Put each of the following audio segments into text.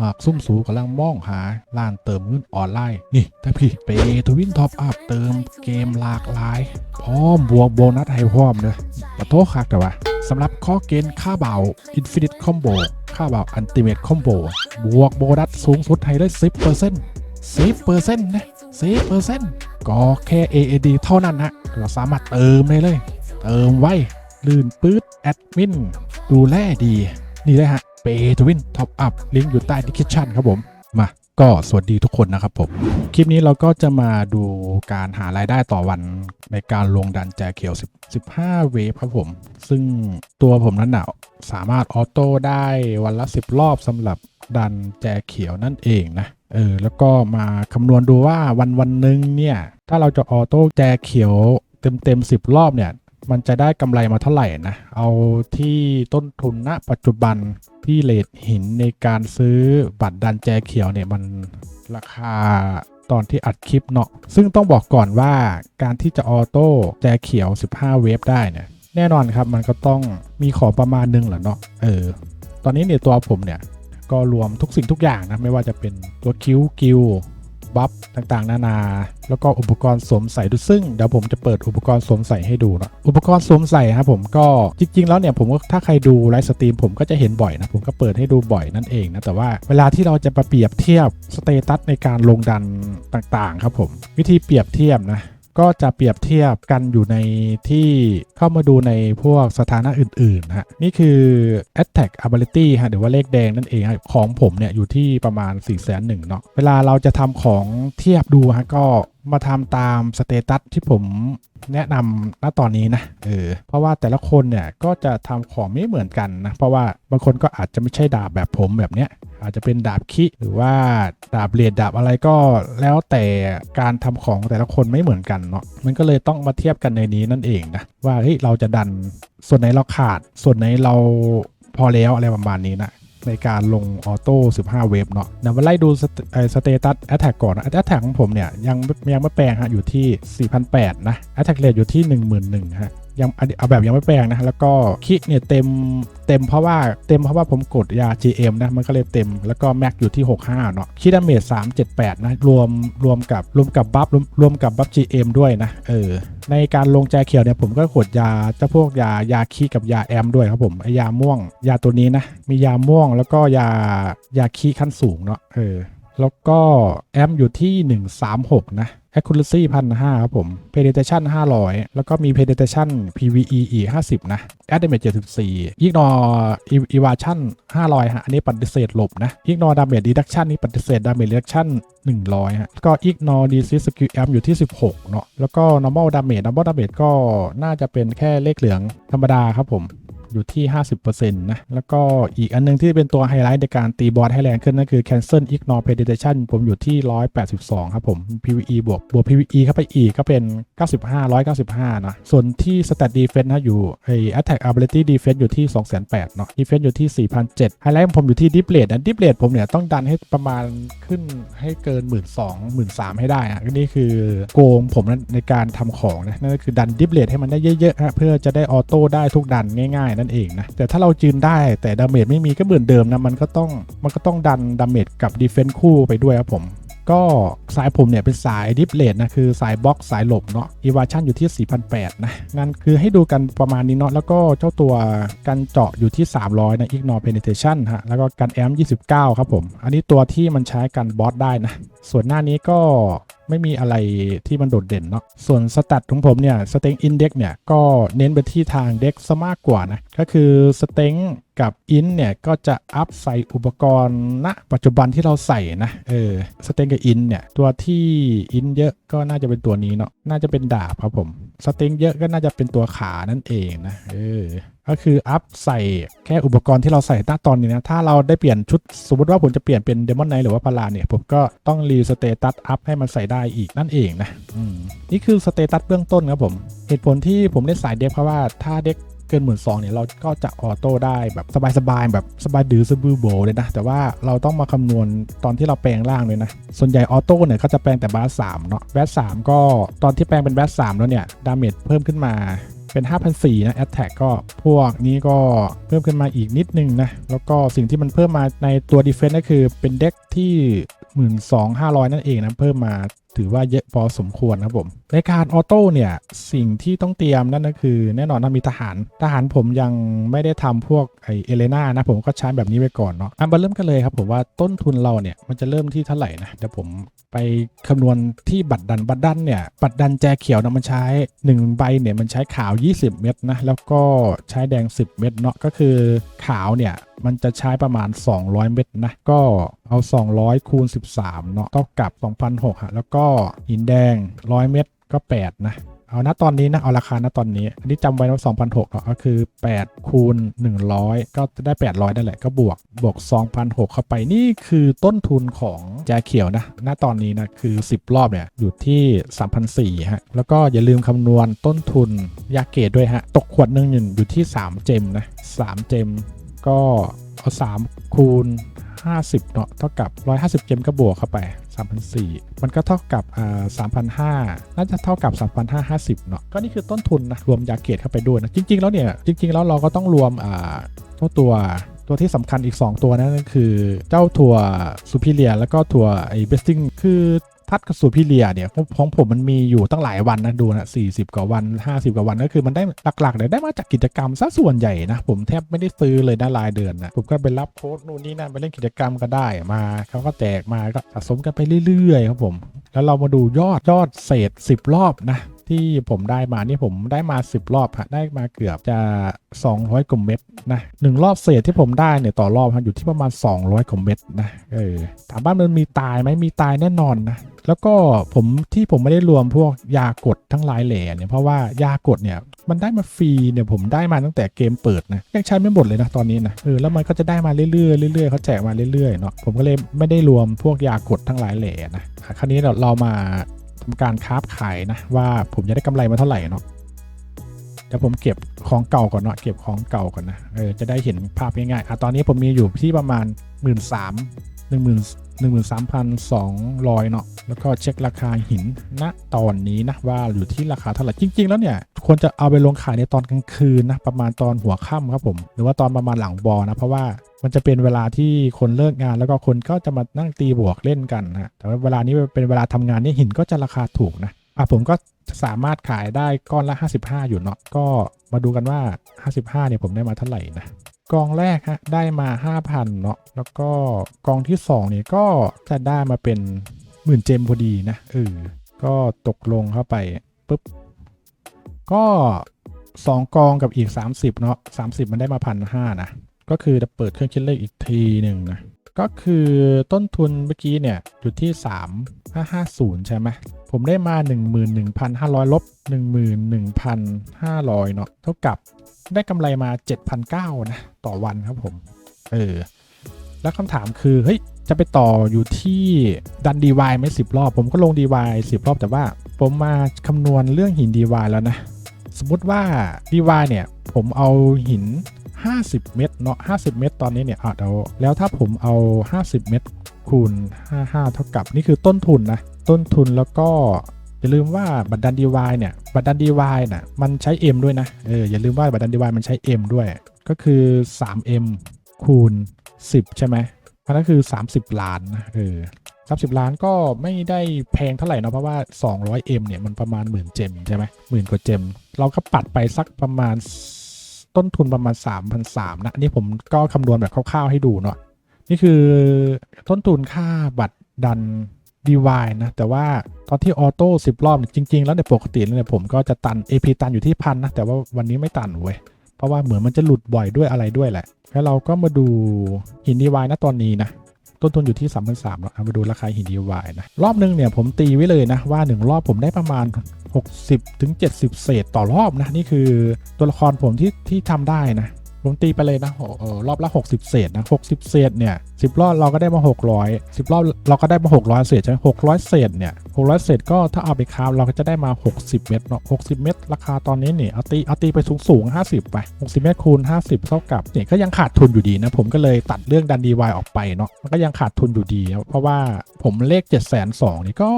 หากซุ่มสูกำลังมองหาร้านเติมเงินออนไลน์ นี่ถ้าพี่เปทวินท็อปอัพเติมเกมหลากหลาย พร้อมบวกโบนัสให้พร้อมเนอะมาโทษคักแต่ว่าสำหรับข้อเกณฑ์ค่าเบา Infinite Combo ค่าเบา Ultimate Combo บวกโบนัสสูงสุดให้ได้10% 10%นต์สิบเปอร์เซ็นต์นะ10%ก็แค่ AAD เท่านั้นนะเราสามารถเติมได้เลย เติมไวลื่นปื๊ดแอดมินดูแลดี นี่เลยฮะ เปทวินท็อปอัพลิงก์อยู่ใต้ดิสคริปชันครับผม มา ก็สวัสดีทุกคนนะครับผม คลิปนี้เราก็จะมาดูการหารายได้ต่อวันในการลงดันแจเขียว10 15 เวฟครับผม ซึ่งตัวผมนั้นน่ะสามารถออโต้ได้วันละ 10 รอบสำหรับดันแจเขียวนั่นเองนะเออแล้วก็มาคำนวณดูว่าวันวันหนึ่งเนี่ย ถ้าเราจะออโต้แจเขียวเต็มเต็มๆ10รอบเนี่ย มันจะได้กำไรมาเท่าไหร่นะ เอาที่ต้นทุนณปัจจุบันที่เลทหินในการซื้อบัตรดันแจเขียวเนี่ยมันราคาตอนที่อัดคลิปเนาะ ซึ่งต้องบอกก่อนว่าการที่จะออโต้แจเขียว 15 เวฟได้เนี่ย แน่นอนครับมันก็ต้องมีขอประมาณนึงแหละเนาะ เออ ตอนนี้เนี่ยตัวผมเนี่ยก็รวมทุกสิ่งทุกอย่างนะ ไม่ว่าจะเป็นตัวคิ้วกิว บัฟต่างๆ นานา แล้วก็อุปกรณ์สวมใส่ดูซึ่งเดี๋ยวผมจะเปิดอุปกรณ์สวมใส่ให้ดูนะอุปกรณ์สวมใส่ครับผมก็จริง ๆ แล้วเนี่ยผมก็ถ้าใครดูไลฟ์สตรีมผมก็จะเห็นบ่อยนะผมก็เปิดให้ดูบ่อยนั่นเองนะแต่ว่าเวลาที่เราจะมาเปรียบเทียบสเตตัสในการลงดันต่างๆ ครับผม วิธีเปรียบเทียบนะ ก็จะเปรียบเทียบกันอยู่ในที่เข้ามาดูในพวกสถานะอื่นๆฮะนี่คือ attack ability ฮะหรือว่าเลขแดงนั่นเองฮะของผมเนี่ยอยู่ที่ประมาณ4 0 0 0 0 0เนาะเวลาเราจะทำของเทียบดูฮะก็มาทำตามสเตตัสที่ผมแนะนำณตอนนี้นะเออเพราะว่าแต่ละคนเนี่ยก็จะทำของไม่เหมือนกันนะ เพราะว่าบางคนก็อาจจะไม่ใช่ดาบแบบผมแบบเนี้ยอาจจะเป็นดาบคิหรือว่าดาบเลียดดาบอะไรก็แล้วแต่การทำของแต่ละคนไม่เหมือนกันเนาะมันก็เลยต้องมาเทียบกันในนี้นั่นเองนะว่าเฮ้ยเราจะดันส่วนไหนเราขาด ส่วนไหนเราพอแล้วอะไรประมาณนี้นะ ในการลงออโต้15 เวฟเนาะเดี๋ยวมาไล่ดูสเตเอ่อสเตตัสแอตแทกก่อนนะแอตแทกของผมเนี่ยยังยังไม่แปลงฮะอยู่ที่ 4,800นะแอตแทกเรทอยู่ที่ 11,000ฮะ ยังเอาแบบยังไม่แปลงนะ แล้วก็คิเนี่ยเต็มเต็มเพราะว่าเต็มเพราะว่าผมกดยา GM นะ มันก็เลยเต็มแล้วก็แม็กอยู่ที่ 65 เนาะคิดาเมจ378 นะ รวมรวมกับรวมกับบัฟรวมรวมกับบัฟ GM ด้วยนะ เออ ในการลงแจเขียวเนี่ยผมก็กดยาเจ้าพวกยายาคีกับยาแอมด้วยครับผมไอยาม่วง ยาตัวนี้นะ มียาม่วงแล้วก็ยายาคีขั้นสูงเนาะเออ แล้วก็แอมอยู่ที่ 136 นะ accuracy 1,500ครับผม penetration 500 แล้วก็มี penetration PVE อีก50 นะ add damage 74 ignore evasion 500 ฮะ อันนี้ปฏิเสธหลบนะ ignore damage reduction นี่ปฏิเสธ damage reduction 100 ฮะ ก็ ignore disease skill amp อยู่ที่ 16 เนาะแล้วก็ normal damage normal damage ก็น่าจะเป็นแค่เลขเหลืองธรรมดาครับผม อยู่ที่ 50%นะ แล้วก็อีกอันนึงที่เป็นตัวไฮไลท์ในการตีบอสให้แรงขึ้นนั่นคือ cancel ignore penetration ผมอยู่ที่ 182 ครับผม PVE บวกบวก PVE เข้าไปอีกก็เป็น 95 195 นะ ส่วนที่ stat defense นะอยู่ไอ attack ability defense อยู่ที่ 208,000เนาะ defense อยู่ที่ 4,700ไฮไลท์ของผมอยู่ที่ deep rate นะ deep rate ผมเนี่ยต้องดันให้ประมาณขึ้นให้เกิน 12,000 13,000ให้ได้อะนี่คือโกงผมในการทำของนะนั่นก็คือดัน deep rate ให้มันได้เยอะๆฮะเพื่อจะได้ออโต้ได้ทุกดันง่ายๆนั่นเองนะ แต่ถ้าเราจืนได้แต่ดาเมจไม่มีก็เหมือนเดิมนะ มันก็ต้องมันก็ต้องดันดาเมจกับดีเฟน s ์คู่ไปด้วยครับผมก็สายผมเนี่ยเป็นสายดิฟเลดนะคือสายบล็อกสายหลบเนาะอีวาชันอยู่ที่ 4,800 นะนั่นคือให้ดูกันประมาณนี้เนาะแล้วก็เจ้าตัวกันเจาะอยู่ที่ 300 นะ ignore penetration ฮะแล้วก็กันแอม29 ครับผม อันนี้ตัวที่มันใช้กันบอสได้นะ ส่วนหน้านี้ก็ ไม่มีอะไรที่มันโดดเด่นเนาะส่วนสแตทของผมเนี่ยสเต็งอินเด็กเนี่ยก็เน้นไปที่ทางเด็กซะมากกว่านะก็คือสเต็งกับอินเนี่ยก็จะอัพใส่อุปกรณ์ณปัจจุบันที่เราใส่นะเออสเต็งกับอินเนี่ยตัวที่อินเยอะก็น่าจะเป็นตัวนี้เนาะน่าจะเป็นดาบครับผมสเต็งเยอะก็น่าจะเป็นตัวขานั่นเองนะเออ ก็คืออัพใส่แค่อุปกรณ์ที่เราใส่ณตอนนี้นะ ถ้าเราได้เปลี่ยนชุดสมมติว่าผมจะเปลี่ยนเป็นเดมอนไนหรือว่าพาราเนี่ย ผมก็ต้องรีสเตตัสอัพให้มันใส่ได้อีกนั่นเองนะนี่คือสเตตัสเบื้องต้นครับผม เหตุผลที่ผมเล่นสายเด็กเพราะว่าถ้าเด็กเกินหมื่นสองเนี่ยเราก็จะออโต้ได้แบบสบายๆแบบสบายดื้อสบูโบเลยนะ แต่ว่าเราต้องมาคำนวณตอนที่เราแปลงร่างเลยนะ ส่วนใหญ่ออโต้เนี่ยเขาจะแปลงแต่บาสสามเนาะแบสสามก็ตอนที่แปลงเป็นแบสสามแล้วเนี่ยดาเมจเพิ่มขึ้นมา เป็น5,004นะ Attack ก็พวกนี้ก็เพิ่มขึ้นมาอีกนิดนึงนะ แล้วก็สิ่งที่มันเพิ่มมาในตัว Defense ก็คือเป็นเด็กที่ 12,500 นั่นเองนะ เพิ่มมาถือว่าเยอะพอสมควรนะครับผม ในการออโต้เนี่ยสิ่งที่ต้องเตรียมนั่นก็คือ แน่นอนนะมีทหาร ทหารผมยังไม่ได้ทำพวกไอเอเลนานะผมก็ใช้แบบนี้ไว้ก่อนเนาะอันมาเริ่มกันเลยครับผมว่าต้นทุนเราเนี่ยมันจะเริ่มที่เท่าไหร่นะเดี๋ยวผมไปคำนวณที่บัตรดันบัตรดันเนี่ยบัตรดันแจเขียวนะมันใช้ 1 ใบเนี่ยมันใช้ขาว 20 เม็ดนะแล้วก็ใช้แดง 10 เม็ดเนาะก็คือขาวเนี่ยมันจะใช้ประมาณ 200 เม็ดนะก็เอา 200คูณ13เนาะเท่ากับ2,006ฮะแล้วก็หินแดง 100 เม็ดก็ 8 นะเอาณตอนนี้นะ เอาราคาณตอนนี้ อันนี้จำไว้ว่า2,006เนาะก็คือ 8 คูณ 100 ก็จะได้ 800ได้แหละ ก็บวก บวก 2,006 เข้าไป นี่คือต้นทุนของแจเขียวนะณตอนนี้นะ คือ 10 รอบเนี่ย อยู่ที่3,400ฮะ แล้วก็อย่าลืมคำนวณต้นทุนยาเกตด้วยฮะ ตกขวดหนึ่งอยู่ที่ 3 เจมนะ 3 เจมก็เอา 3 คูณ 50 เนาะ เท่ากับ 150 เจมก็บวกเข้าไป 3,004 มันก็เท่ากับอ่า3,005น่าจะเท่ากับ 3,550 เนาะก็นี่คือต้นทุนนะรวมยาเกตเข้าไปด้วยนะจริง ๆ แล้วเนี่ยจริง ๆ แล้วเราก็ต้องรวมอ่าตัวตัวตัวที่สำคัญอีก 2 ตัวนั่นก็คือเจ้าถั่วซูพิเลียแล้วก็ถั่วไอ้เบสติ้งคือ ทัดกับซูพิเลียเนี่ยของผมมันมีอยู่ตั้งหลายวันนะดูนะ40กว่าวัน50กว่าวันก็คือมันได้หลักๆเนี่ยได้มาจากกิจกรรมซะส่วนใหญ่นะผมแทบไม่ได้ซื้อเลยนะรายเดือนนะผมก็ไปรับโค้ดนู่นนี่นั่นไปเล่นกิจกรรมก็ได้มาเขาก็แจกมาก็สะสมกันไปเรื่อยๆครับผม แล้วเรามาดูยอดยอดเศษ 10 รอบนะที่ผมได้มานี่ผมได้มา 10 รอบฮะได้มาเกือบจะ 200กว่าเม็ดนะหนึ่งรอบเศษที่ผมได้เนี่ยต่อรอบฮะอยู่ที่ประมาณ 200กว่าเม็ดนะเออถามว่ามันมีตายไหมมีตายแน่นอนนะ แล้วก็ผมที่ผมไม่ได้รวมพวกยากดทั้งหลายแหล่เนี่ยเพราะว่ายากดเนี่ยมันได้มาฟรีเนี่ยผมได้มาตั้งแต่เกมเปิดนะยังใช้ไม่หมดเลยนะตอนนี้นะเออแล้วมันก็จะได้มาเรื่อยๆเรื่อยๆเขาแจกมาเรื่อยๆเนาะผมก็เลยไม่ได้รวมพวกยากดทั้งหลายแหล่นะคราวนี้เราเรามาทำการค้าขายนะว่าผมจะได้กำไรมาเท่าไหร่เนาะเดี๋ยวผมเก็บของเก่าก่อนเนาะเก็บของเก่าก่อนนะเออจะได้เห็นภาพง่ายๆอะตอนนี้ผมมีอยู่ที่ประมาณ 1 3 0 0 0 1 0 0 0 13,200เนาะแล้วก็เช็คราคาหินณตอนนี้นะว่าอยู่ที่ราคาเท่าไหร่จริง ๆ แล้วเนี่ยควรจะเอาไปลงขายในตอนกลางคืนนะประมาณตอนหัวค่ำครับผม หรือว่าตอนประมาณหลังบอนะเพราะว่ามันจะเป็นเวลาที่คนเลิกงานแล้วก็คนก็จะมานั่งตีบวกเล่นกันนะแต่ว่าเวลานี้เป็นเวลาทำงานนี่หินก็จะราคาถูกนะอะผมก็สามารถขายได้ก้อนละ 55 อยู่เนาะก็มาดูกันว่า 55เนี่ยผมได้มาเท่าไหร่นะ กองแรกฮะได้มา 5,000 เนาะแล้วก็กองที่ 2 นี่ก็จะได้มาเป็นหมื่นเจมพอดีนะเออก็ตกลงเข้าไปปุ๊บก็ 2 กองกับอีก 30 เนาะ30 มันได้มาพันห้านะ ก็คือจะเปิดเครื่องคิดเลขอีกทีหนึ่งนะ ก็คือต้นทุนเมื่อกี้เนี่ยอยู่ที่ 3550 ใช่ไหม ผมได้มา 11,500 ลบ 11,500 เนาะเท่ากับได้กำไรมา 7,900 นะ ต่อวันครับผม เออ แล้วคำถามคือ เฮ้ย จะไปต่ออยู่ที่ดันดีวายไหมสิบรอบ ผมก็ลงดีวายสิบรอบแต่ว่า ผมมาคำนวณเรื่องหินดีวายแล้วนะ สมมติว่าดีวายเนี่ย ผมเอาหิน 50 เม็ดเนาะ50 เม็ดตอนนี้เนี่ยอะเดี๋ยวแล้วถ้าผมเอา 50 เม็ด คูณ 55 เท่ากับนี่คือต้นทุนนะ ต้นทุนแล้วก็อย่าลืมว่าบัตรดันดีวายเนี่ยบัตรดันดีวายน่ะมันใช้ M ด้วยนะเอออย่าลืมว่าบัตรดันดีวายมันใช้ M ด้วย ก็คือ 3M คูณ 10 ใช่ไหมมันก็คือ 30 ล้านนะเออ30ล้านก็ไม่ได้แพงเท่าไหร่เนาะเพราะว่า 200M เนี่ยมันประมาณหมื่นเจมใช่ไหมหมื่นกว่าเจม เราก็ปัดไปสักประมาณต้นทุนประมาณ 3,300นะอันนี่ผมก็คำนวณแบบคร่าวๆให้ดูเนาะ นี่คือต้นทุนค่าบัตรดันดีวายนะ แต่ว่าตอนที่ออโต้10รอบเนี่ยจริง ๆ แล้วในปกติเนี่ยผมก็จะตัน AP ตันอยู่ที่พันนะ แต่ว่าวันนี้ไม่ตันเว้ย เพราะว่าเหมือนมันจะหลุดบ่อยด้วยอะไรด้วยแหละ แล้วเราก็มาดูหินดีวายนะตอนนี้นะ ต้นทุนอยู่ที่3 3 0 0แล้วเอามาดูราคาหินดีวายนะ รอบนึงเนี่ยผมตีไว้เลยนะ ว่า 1 รอบผมได้ประมาณ 60ถึง70 เศษต่อรอบนะ นี่คือตัวละครผมที่ที่ทำได้นะ ผมตีไปเลยนะโอ้เออรอบละ 60 เศษนะ 60 เศษเนี่ย 10 รอบเราก็ได้มา 600 10 รอบเราก็ได้มา 600 เศษใช่ไหม600 เศษเนี่ย 600 เศษก็ถ้าเอาไปคาฟเราก็จะได้มา 60 เม็ดเนาะ 60 เม็ดราคาตอนนี้เนี่ยเอาตีเอาตีไปสูงสูง50 ไป 60 เม็ดคูณ 50 เท่ากับเนี่ยก็ยังขาดทุนอยู่ดีนะ ผมก็เลยตัดเรื่องดันดีวออกไปเนาะ มันก็ยังขาดทุนอยู่ดี เพราะว่าผมเลข 7 2 0 0 0นี่ก็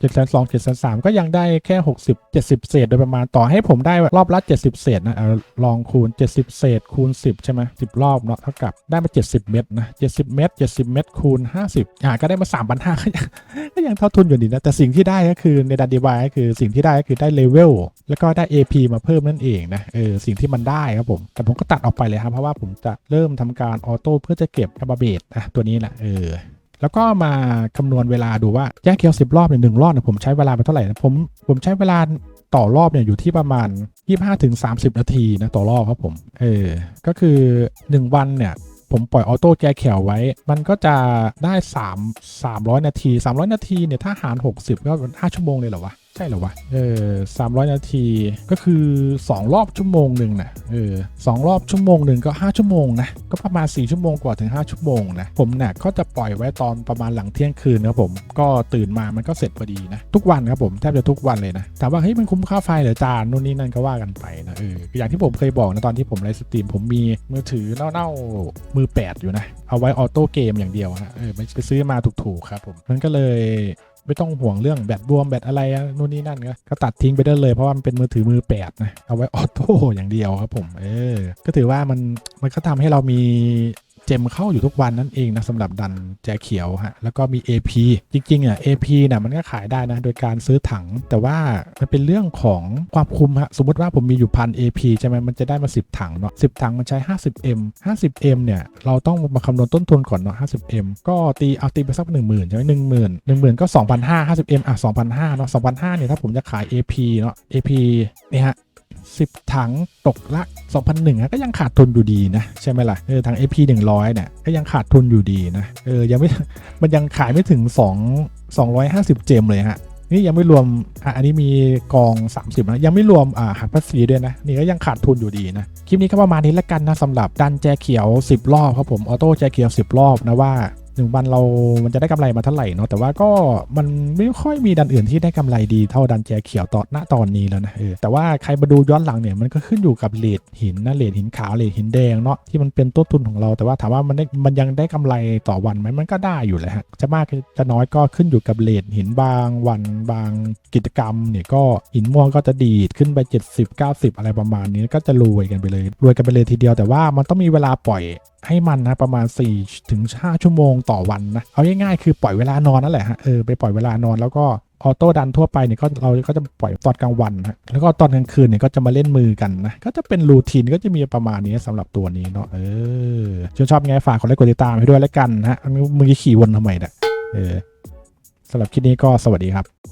7 2 0 0 7 3 0 0ก็ยังได้แค่ 60 70 เศษโดยประมาณ ต่อให้ผมได้รอบละ 70 เศษนะลองคูณ 70 เศษคูณ 10 ใช่ไหม10รอบเนาะเท่ากับได้มา 70 เม็ดนะ70 เม็ด70 เม็ดคูณ 50อ่าก็ได้มา3 5 0 0ก็ยังก็ยังเท่าทุนอยู่ดีนะ แต่สิ่งที่ได้ก็คือในดันดีวายก็คือสิ่งที่ได้ก็คือได้เลเวลแล้วก็ได้ AP มาเพิ่มนั่นเองนะเออสิ่งที่มันได้ครับผม แต่ผมก็ตัดออกไปเลยครับเพราะว่าผมจะเริ่มทำการออโต้เพื่อจะเก็บคาบาเบตนะตัวนี้แหละเออแล้วก็มาคำนวณเวลาดูว่าแยกเคียวสิบรอบเนี่ยหนึ่งรอบเนี่ยผมใช้เวลาไปเท่าไหร่นะผมผมใช้เวลา ต่อรอบเนี่ยอยู่ที่ประมาณ 25-30ถึงนาทีนะต่อรอบครับผม เออ ก็คือ 1 วันเนี่ยผมปล่อยออโต้แก้แขวไว้ มันก็จะได้ 3 300 นาที 300 นาทีเนี่ยถ้าหาร 60 ก็ 5 ชั่วโมงเลยเหรอวะ ใช่เหรอวะ เออ300นาที ก็คือ 2 รอบชั่วโมงหนึ่งนะเออสองรอบชั่วโมงหนึ่งก็ 5 ชั่วโมงนะ ก็ประมาณ 4 ชั่วโมงกว่าถึง 5 ชั่วโมงนะ ผมเนี่ยก็จะปล่อยไว้ตอนประมาณหลังเที่ยงคืนนะครับผม ก็ตื่นมามันก็เสร็จพอดีนะ ทุกวันครับผม แทบจะทุกวันเลยนะ ถามว่าเฮ้ยมันคุ้มค่าไฟหรือจานนู่นนี่นั่นก็ว่ากันไปนะเออ อย่างที่ผมเคยบอกนะตอนที่ผมไลฟ์สตรีมผมมีมือถือเน่าๆมือแปดอยู่นะ เอาไว้ออโต้เกมอย่างเดียวฮะเออไปซื้อมาถูกๆครับผม มันก็เลย ไม่ต้องห่วงเรื่องแบตบวมแบตอะไรนู่นนี่นั่นก็ก็ตัดทิ้งไปได้เลยเพราะว่ามันเป็นมือถือมือแปดนะเอาไว้ออโต้อย่างเดียวครับผมเออก็ถือว่ามันมันก็ทำให้เรามี เจมเข้าอยู่ทุกวันนั่นเองนะสำหรับดันแจเขียวฮะแล้วก็มี AP จริงๆอะ AP น่ะมันก็ขายได้นะโดยการซื้อถัง แต่ว่ามันเป็นเรื่องของความคุ้มฮะสมมติว่าผมมีอยู่พัน AP ใช่ไหมมันจะได้มา 10 ถังเนาะ10 ถังมันใช้ 50M 50M เนี่ยเราต้องมาคำนวณต้นทุนก่อนเนาะ 50M ก็ตีเอาตีไปสัก 1 0,000ใช่ไหม1 0,000 10,000ก็2,500 50M อะ2,500เนาะ2,500เนี่ยถ้าผมจะขาย AP เนาะ AP เนี่ยฮะ 10 ถังตกละ 2,001ก็ยังขาดทุนอยู่ดีนะใช่ไหมล่ะเออถัง AP 100เนี่ยก็ยังขาดทุนอยู่ดีนะเออยังไม่มันยังขายไม่ถึง 2 250 เจมเลยฮะนี่ยังไม่รวมอะอันนี้มีกอง 30นะยังไม่รวมอ่าหักภาษีด้วยนะนี่ก็ยังขาดทุนอยู่ดีนะคลิปนี้ก็ประมาณนี้ล้วกันนะสำหรับดันแจเขียว 10 รอบครับผมออโต้แจเขียว 10 รอบนะว่า หนึ่งวันเรา มันจะได้กำไรมาเท่าไหร่เนาะ แต่ว่าก็มันไม่ค่อยมีดันอื่นที่ได้กำไรดีเท่าดันแจเขียวตอนณตอนนี้แล้วนะเออแต่ว่าใครมาดูย้อนหลังเนี่ยมันก็ขึ้นอยู่กับเลทหินนะเลทหินขาวเลทหินแดงเนาะที่มันเป็นต้นทุนของเรา แต่ว่าถามว่ามันได้มันยังได้กำไรต่อวันไหมมันก็ได้อยู่แหละฮะจะมากจะน้อยก็ขึ้นอยู่กับเลทหินบางวันบางกิจกรรมเนี่ยก็หินม่วงก็จะดีดขึ้นไป 70 90 อะไรประมาณนี้ก็จะรวยกันไปเลยรวยกันไปเลยทีเดียวแต่ว่ามันต้องมีเวลาปล่อย ให้มันนะประมาณ4ถึง5ชั่วโมงต่อวันนะ เอาง่ายๆคือปล่อยเวลานอนนั่นแหละฮะเออไปปล่อยเวลานอนแล้วก็ออโต้ดันทั่วไปเนี่ยก็เราก็จะปล่อยตอนกลางวันฮะแล้วก็ตอนกลางคืนเนี่ยก็จะมาเล่นมือกันนะก็จะเป็นรูทีนก็จะมีประมาณนี้สำหรับตัวนี้เนาะเออชอบชอบไงฝากกดไลค์กดติดตามให้ด้วยแล้วกันฮะมือขี่วนทำไมเนี่ยเออสำหรับคลิปนี้ก็สวัสดีครับ